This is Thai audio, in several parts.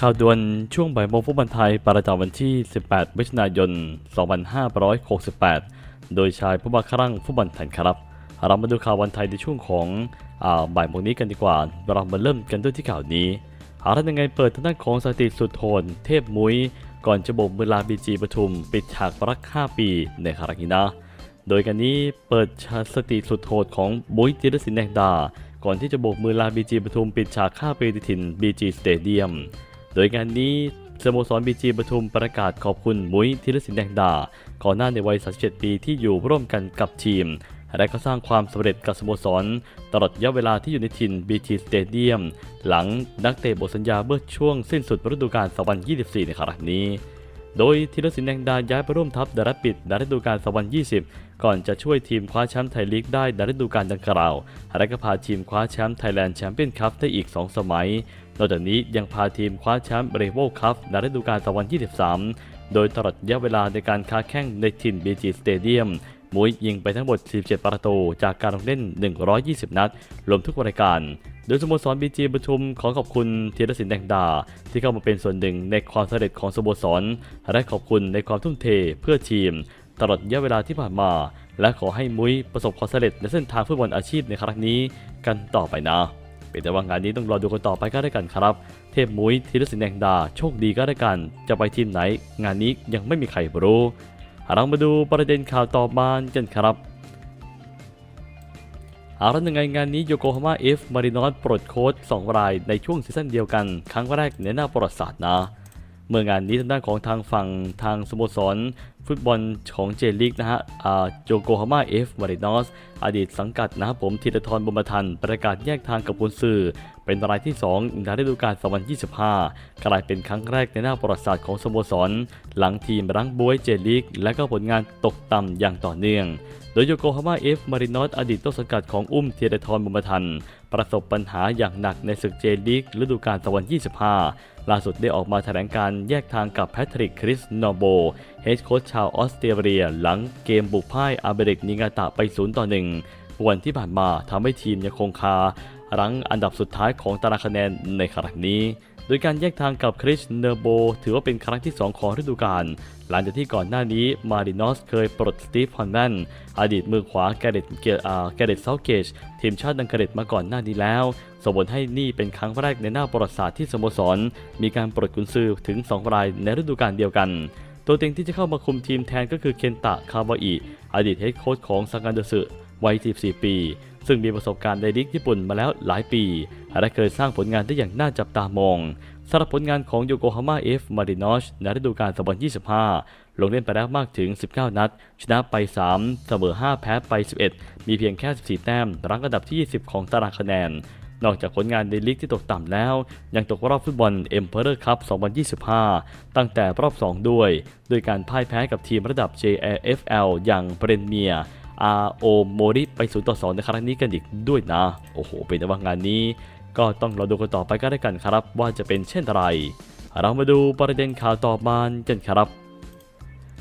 ข่าวด่วนช่วงบ่ายโมงฟุตบอลไทยประจำวันที่ 18มิถุนายน 2568 โดยชายผู้บังคับฟุตบอลไทยครับ เรามาดูข่าววันไทยในช่วงของอบ่ายโมงนี้กันดีกว่า เรามาเริ่มกันด้วยที่ข่าวนี้หาท่านยังไงเปิดทางด้านของสถิติสุดโทน เทพมุ้ย ก่อนจะโบกมือลาบีจีปทุม ปิดฉากรัก 5 ปีในคารากินะโดยกันนี้เปิดสถิติสุดโหดของมุ้ยจิรศิลป์แดงดา ก่อนที่จะโบกมือลาบีจีปทุมปิดฉาก5ปีติดถิ่นบีจีสเตเดียม โดยงานนี้สโมสรบีจีปทุมประกาศขอบคุณมุ้ยธีรศิลป์แดงดาก่อนหน้าในวัย 37 ปีที่อยู่ร่วมกันกับทีม และก็สร้างความสำเร็จกับสโมสร ตลอดระยะเวลาที่อยู่ในถิ่น BT Stadium หลังนักเตะหมดสัญญาเมื่อช่วงสิ้นสุดฤดูกาล 2024 ในครั้งนี้ โดยธีรศิลป์แดงดาย้ายไปร่วมทัพดารัปิดในฤดูกาล 2020 ก่อนจะช่วยทีมคว้าแชมป์ไทยลีกได้ในฤดูกาลดังกล่าวและก็พาทีมคว้าแชมป์ไทยแลนด์แชมเปี้ยนคัพได้อีก 2 สมัย นอกจากนี้ยังพาทีมคว้าแชมป์เรโวคัพในฤดูกาล2023 โดยตลอดระยะเวลาในการค้าแข่งในถิ่น BG Stadium มุ้ยยิงไปทั้งหมด47ประตู จากการลงเล่น 120 นัด รวมทุกรายการ โดยสโมสรบีจีปทุมขอขอบคุณธีรศิลป์แดงดา ที่เข้ามาเป็นส่วนหนึ่งในความสำเร็จของสโมสร และขอบคุณในความทุ่มเทเพื่อทีม ตลอดระยะเวลาที่ผ่านมา และขอให้มุ้ยประสบความสำเร็จในเส้นทางฟุตบอลอาชีพในครั้งนี้ กันต่อไปนะ เป็นแต่ว่างานนี้ต้องรอดูกันต่อไปก็ได้กันครับ เทพมุ้ยธีรศิลป์แดงดา โชคดีก็ได้กัน จะไปทีมไหน งานนี้ยังไม่มีใครรู้เรามาดูประเด็นข่าวต่อมากันครับเอาละยังไงงานนี้โยโกฮาม่าเอฟมารินอสปลดโค้ช2รายในช่วงซีซั่นเดียวกัน ครั้งแรกในหน้าประวัติศาสตร์นะ เมื่องานนี้ทางด้านของทางฝั่งทางสโมสร ฟุตบอลของเจลีกนะฮะโยโกฮาม่าเอฟมารินอส อดีตสังกัดนะครับผมธีรทรบุญมทันประกาศแยกทางกับกุนซือ เป็นรายที่ 2 ในฤดูกาล 2025 กลายเป็นครั้งแรกในหน้าประวัติศาสตร์ของสโมสร หลังทีมรังบวยเจลีกและก็ผลงานตกต่ำอย่างต่อเนื่อง โดยโยโกฮาม่าเอฟมารินอสอดีตต้นสังกัดของอุ้มเทียรทรบุญมทัน ประสบปัญหาอย่างหนักในศึกเจลีกฤดูกาล 2025 ล่าสุดได้ออกมาแถลงการแยกทางกับแพทริกคริสโนโบเฮดโค้ชาวออสเตรเลียหลังเกมบุกพ่ายอาเบริกนิงาตะไป 0 ต่อ 1 วันที่ผ่านมาทำให้ทีมยังคงคารั้งอันดับสุดท้ายของตารางคะแนนในครั้งนี้ โดยการแยกทางกับคริสเนอร์โบ ถือว่าเป็นครั้งที่ 2 ของฤดูกาล หลังจากที่ก่อนหน้านี้มารินอสเคยปลดสตีฟฮอนแมนอดีตมือขวาแกเรตเกอ่าแกเรตเซาเกจทีมชาติดังกฤษมาก่อนหน้านี้แล้วส่งผลให้นี่เป็นครั้งแรกในหน้าประวัติศาสตร์ที่สโมสร มีการปลดกุนซือถึง 2 รายในฤดูกาลเดียวกัน ตัวเต็งที่จะเข้ามาคุมทีมแทนก็คือเคนตะคาวาอิอดีตเฮดโค้ชของซากานเดสึวัย 14 ปี ซึ่งมีประสบการณ์ในลีกญี่ปุ่นมาแล้วหลายปี และเคยสร้างผลงานได้อย่างน่าจับตามองสำหรับผลงานของโยโกฮาม่าเอฟมารินอชในฤดูกาล2025 ลงเล่นไปแล้วมากถึง 19 นัด ชนะไป 3 เสมอ 5 แพ้ไป 11 มีเพียงแค่ 14 แต้ม รั้งอันดับที่ 20 ของตารางคะแนน นอกจากผลงานในลีกที่ตกต่ำแล้ว ยังตกรอบฟุตบอลเอ็มเพอเรอร์คัพ2025 ตั้งแต่รอบ 2 ด้วย โดยการพ่ายแพ้กับทีมระดับ JFL อย่างเบรนเมียอาโอโมริไป0ต่อ2ในครั้งนี้กันอีกด้วยนะ โอ้โห เป็นว่างานนี้ ก็ต้องรอดูกันต่อไปก็ได้กันครับ ว่าจะเป็นเช่นไร เรามาดูประเด็นข่าวต่อมากันครับ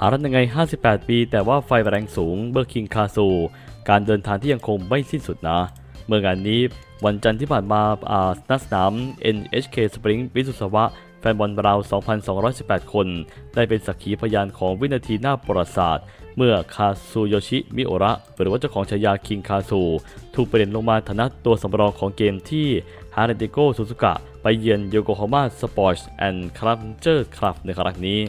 อารันยังไง 58 ปี แต่ว่าไฟแรงสูงเบอร์คิงคาซู การเดินทางที่ยังคงไม่สิ้นสุดนะ เมื่องานนี้วันจันทร์ที่ผ่านมาอานักสนาม NHK Spring วิสุทธวะ แฟนบอลราว 2,218 คน ได้เป็นสักขีพยานของวินาทีหน้าประวัติศาสตร์ เมื่อคาซูโยชิ มิโอระ หรือว่าเจ้าของฉายาคิงคาซู ถูกเปลี่ยนลงมาฐานะตัวสำรองของเกมที่ฮาร์เดโกซูซุกะ ไปเยือนโยโกฮาม่าสปอร์ตแอนด์คลับเจอร์คลับในครั้งนี้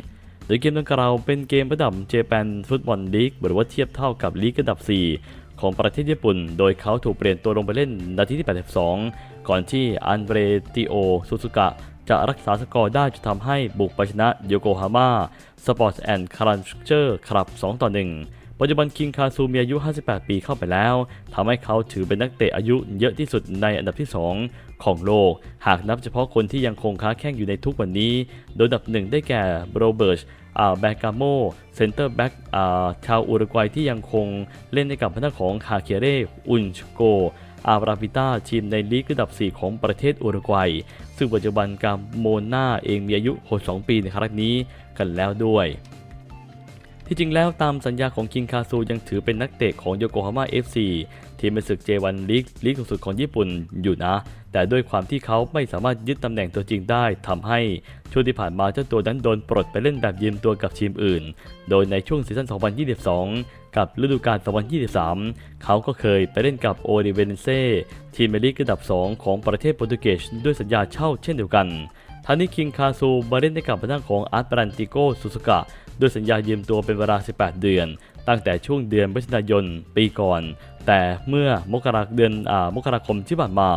โดยเกมดังกล่าวเป็นเกมระดับเจแปนฟุตบอลลีกหรือว่าเทียบเท่ากับลีกระดับ 4 ของประเทศญี่ปุ่น โดยเขาถูกเปลี่ยนตัวลงไปเล่นนาทีที่ 82 ก่อนที่อันเบรติโอซูซุกะจะรักษาสกอร์ได้จะทำให้บุกไปชนะโยโกฮาม่าสปอร์ตแอนด์คารันเจอร์คลับ 2 ต่อ 1 ปัจจุบันคิงคาซูมีอายุ 58 ปีเข้าไปแล้วทำให้เขาถือเป็นนักเตะอายุเยอะที่สุดในอันดับที่ 2 ของโลก หากนับเฉพาะคนที่ยังคงค้าแข่งอยู่ในทุกวันนี้ โดยอันดับหนึ่งได้แก่โรเบิร์ต แบกาโมเซนเตอร์แบ็กชาวอุรุกวัยที่ยังคงเล่นในกับพนักของคาเคเรอุนชโกอาราบิต้าทีมในลีกระดับ 4 ของประเทศอุรุกวัย ซึ่งปัจจุบันกามโมนาเองมีอายุ 62 ปีในครั้งนี้กันแล้วด้วย ที่จริงแล้วตามสัญญาของคิงคาซูยังถือเป็นนักเตะของโยโกฮาม่า FC ทีมเป็นศึก J1 ลีกลีกสูงสุดของญี่ปุ่นอยู่นะ แต่ด้วยความที่เขาไม่สามารถยึดตำแหน่งตัวจริงได้ทำให้ช่วงที่ผ่านมาเจ้าตัวนั้นโดนปลดไปเล่นแบบยืมตัวกับทีมอื่น โดยในช่วงซีซั่น 2022 กับฤดูกาล 2023 เขาก็เคยไปเล่นกับโอริเวนเซ่ทีมในลีกระดับ 2 ของประเทศโปรตุเกสด้วยสัญญาเช่าเช่นเดียวกันทางนี้คิงคาซูมาเล่นให้กับทางของอาร์ตบรันติโกซูซูกะด้วยสัญญายืมตัวเป็นเวลา 18 เดือน ตั้งแต่ช่วงเดือนมิถุนายนปีก่อน แต่เมื่อมกราเดือนอมกราคมที่ผ่านมา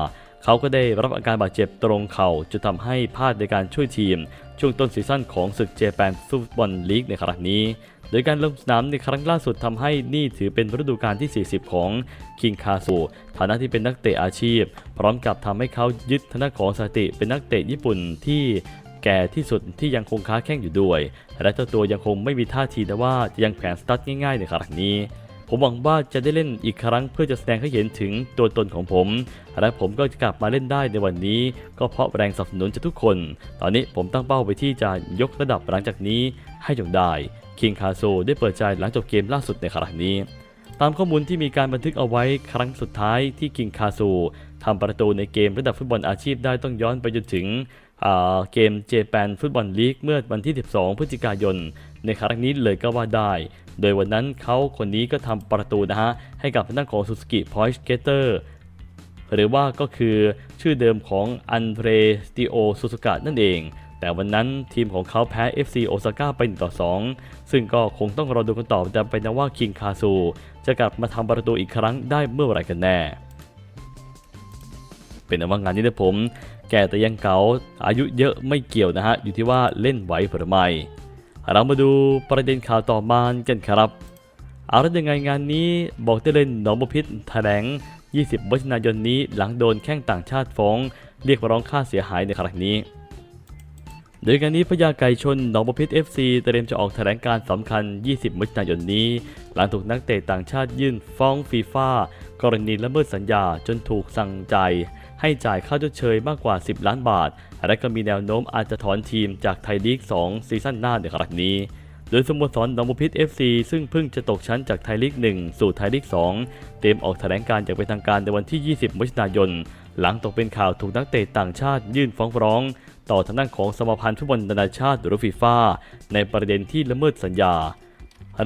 เขาก็ได้รับอาการบาดเจ็บตรงเข่าจนทำให้พลาดในการช่วยทีม ช่วงต้นซีซั่นของศึกเจแปนฟุตบอลลีกในครั้งนี้ โดยการลงสนามในครั้งล่าสุดทำให้นี่ถือเป็นฤดูกาลที่ 40 ของคิงคาซูฐานะที่เป็นนักเตะอาชีพ พร้อมกับทำให้เขายึดทางด้านของสถิติเป็นนักเตะญี่ปุ่นที่แก่ที่สุดที่ยังคงค้าแข้งอยู่ด้วย และเจ้าตัวยังคงไม่มีท่าทีแต่ว่าจะยังแผนสตาร์ทง่ายๆในครั้งนี้ ผมหวังว่าจะได้เล่นอีกครั้งเพื่อจะแสดงให้เห็นถึงตัวตนของผม และผมก็จะกลับมาเล่นได้ในวันนี้ ก็เพราะแรงสนับสนุนจากทุกคน ตอนนี้ผมตั้งเป้าไปที่จะยกระดับหลังจากนี้ให้จงได้คิงคาโซได้เปิดใจหลังจบเกมล่าสุดในครั้งนี้ ตามข้อมูลที่มีการบันทึกเอาไว้ครั้งสุดท้ายที่คิงคาซูทำประตูในเกมระดับฟุตบอลอาชีพได้ต้องย้อนไปจนถึง เกมเจแปนฟุตบอลลีกเมื่อวันที่ 12 พฤศจิกายน ในครั้งนี้เลยก็ว่าได้ โดยวันนั้นเขาคนนี้ก็ทำประตูนะฮะ ให้กับทางด้านของซูซูกิพอยต์เกเตอร์หรือว่าก็คือชื่อเดิมของอันเดรสติโอซูซูกะนั่นเอง แต่วันนั้นทีมของเขาแพ้ FC โอซาก้าไป1ต่อ 2 ซึ่งก็คงต้องรอดูกันต่อจะเป็นนะว่าคิงคาซู จะกลับมาทำประตูอีกครั้งได้เมื่อไหร่กันแน่ เป็นนะว่างานนี้นะผม แก่แต่ยังเก่าอายุเยอะไม่เกี่ยวนะฮะ อยู่ที่ว่าเล่นไหวหรือไม่เรามาดูประเด็นข่าวต่อมากันครับเอาล้วยังไงงานนี้บอกได้เลยหนองบพิษแถลง 20มิถุนายนนี้หลังโดนแข้งต่างชาติฟ้อง เรียกร้องค่าเสียหายในครั้งนี้ โดยการนี้พญาไก่ชนหนองบพิษ FC เตรียมจะออกแถลงการสำคัญ 20มิถุนายนนี้ หลังถูกนักเตะต่างชาติยื่นฟ้องฟีฟ่ากรณีละเมิดสัญญาจนถูกสั่งจ่าย ให้จ่ายค่าชดเชยมากกว่า 10 ล้านบาท และก็มีแนวโน้มอาจจะถอนทีมจากไทยลีก 2 ซีซั่นหน้าในครั้งนี้ โดยสโมสรหนองบัวพิษ FC ซึ่งเพิ่งจะตกชั้นจากไทยลีก 1 สู่ไทยลีก 2 เตรียมออกแถลงการอย่างเป็นทางการในวันที่ 20มิถุนายน หลังตกเป็นข่าวถูกนักเตะต่างชาติยื่นฟ้องร้อง ต่อทางด้านของสมาพันธ์ฟุตบอลนานาชาติหรือฟีฟ่าในประเด็นที่ละเมิดสัญญา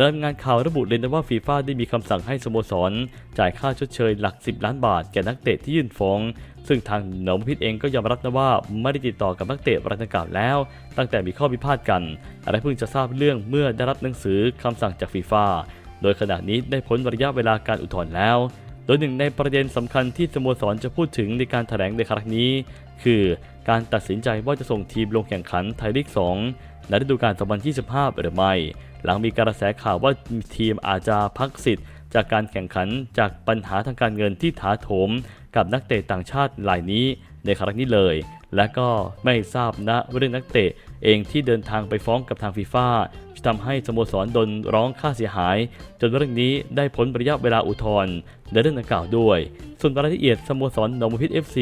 รายงานข่าวระบุเลยนะว่าฟีฟ่าได้มีคำสั่งให้สโมสร จ่ายค่าชดเชยหลัก 10 ล้านบาทแก่นักเตะที่ยื่นฟ้อง ซึ่งทางหนองบัวพิษเองก็ยอมรับนะว่าไม่ได้ติดต่อกับนักเตะรายดังกล่าวแล้ว ตั้งแต่มีข้อพิพาทกันและเพิ่งจะทราบเรื่องเมื่อได้รับหนังสือคำสั่งจากฟีฟ่าโดยขณะนี้ได้พ้นระยะเวลาการอุทธรณ์แล้ว โดยหนึ่งในประเด็นสำคัญที่สโมสรจะพูดถึงในการแถลงในครั้งนี้ คือการตัดสินใจว่าจะส่งทีมลงแข่งขันไทยลีก 2 ในฤดูกาล2025 หรือไม่ หลังมีกระแสข่าวว่าทีมอาจจะพักสิทธิ์ จากการแข่งขันจากปัญหาทางการเงินที่ถาโถมกับนักเตะต่างชาติรายนี้ในครั้งนี้เลย และก็ไม่ทราบนะเรื่องนักเตะเองที่เดินทางไปฟ้องกับทางฟีฟ่าจะทำให้สโมสรโดนร้องค่าเสียหาย จนเรื่องนี้ได้พ้นระยะเวลาอุทธรณ์ในเรื่องดังกล่าวด้วย ส่วนรายละเอียดสโมสรหนองบัวพิษ FC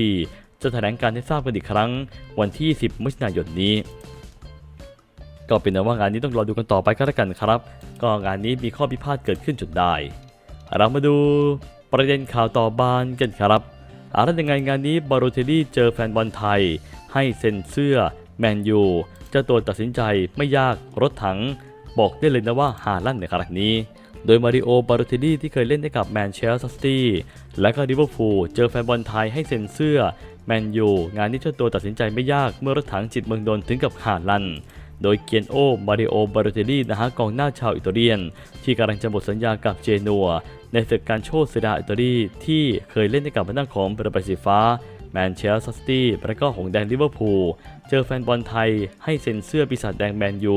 จะแถลงการให้ทราบกันอีกครั้ง วันที่ 10มิถุนายนนี้ก็เป็นนะว่างานนี้ต้องรอดูกันต่อไปก็แล้วกันครับ ก็งานนี้มีข้อพิพาทเกิดขึ้นจนได้ เรามาดูประเด็นข่าวต่อบานกันครับอาแล้วยังไงงานนี้บาโรเทลลี่เจอแฟนบอลไทย ให้เซ็นเสื้อแมนยูเจ้าตัวตัดสินใจไม่ยากรถถัง บอกได้เลยนะว่าหาลั่นในครั้งนี้ โดยมาริโอบาโรเทลลี่ที่เคยเล่นให้กับแมนเชสเตอร์ซิตี้และก็ลิเวอร์พูลเจอแฟนบอลไทยให้เซ็นเสื้อแมนยูงานนี้เจ้าตัวตัดสินใจไม่ยากเมื่อรถถังจิตเมืองนนถึงกับหาลั่น โดยเกียนโอ มาริโอ บาโรเทลลี่นะฮะกองหน้าชาวอิตาเลียน ที่กำลังจะหมดสัญญากับเจนัว ในศึกการโชว์เซดาอิตาลีที่เคยเล่นให้กับทางด้านของเบอร์ใบสีฟ้าแมนเชสเตอร์ซิตี้และก็หงแดงลิเวอร์พูล เจอแฟนบอลไทยให้เซ็นเสื้อปีศาจแดงแมนยู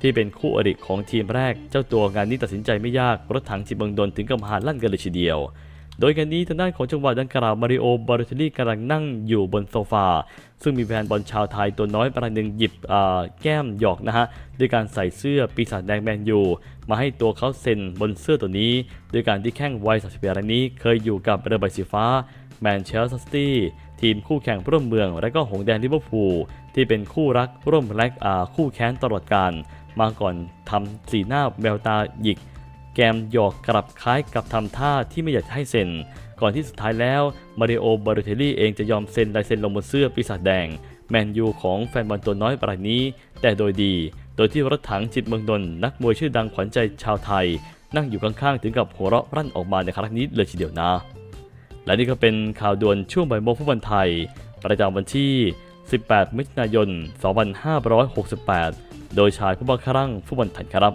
ที่เป็นคู่อริของทีมแรก เจ้าตัวงานนี้ตัดสินใจไม่ยาก รถถังจิตเมืองนนถึงกับหาลั่นกันเลยทีเดียว โดยกันนี้ทางด้านของจังหวะดังกล่าวมาริโอบาร์เทลลี่กำลังนั่งอยู่บนโซฟา ซึ่งมีแฟนบอลชาวไทยตัวน้อยประมาณหนึ่งหยิบแก้มหยอกนะฮะด้วยการใส่เสื้อปีศาจแดงแมนยูมาให้ตัวเขาเซ็นบนเสื้อตัวนี้โดยการที่แข้งวัย31รายนี้ เคยอยู่กับเรือใบสีฟ้าแมนเชสเตอร์ซิตี้ทีมคู่แข่งร่วมเมือง และก็หงส์แดงลิเวอร์พูลที่เป็นคู่รักร่วมแลกคู่แค้นตลอดกาลมาก่อนทำสีหน้าแววตาหยิก แกมหยอกกลับคล้ายกับทำท่าที่ไม่อยากจะให้เซ็น ก่อนที่สุดท้ายแล้วมาริโอบาโรเทลลี่เองจะยอมเซ็นลายเซ็นลงบนเสื้อปีศาจแดง แมนยูของแฟนบอลตัวน้อยรายนี้ แต่โดยดี โดยที่รถถังจิตเมืองนนท์นักมวยชื่อดังขวัญใจชาวไทย นั่งอยู่ข้างๆถึงกับหัวเราะรั่นออกมาในครั้งนี้เลยทีเดียวนะ และนี่ก็เป็นข่าวด่วนช่วงบ่ายโมงฟุตบอลไทย ประจำวันที่ 18 มิถุนายน 2568 โดยชายผู้บังคับรังฟุตบอลไทยครับ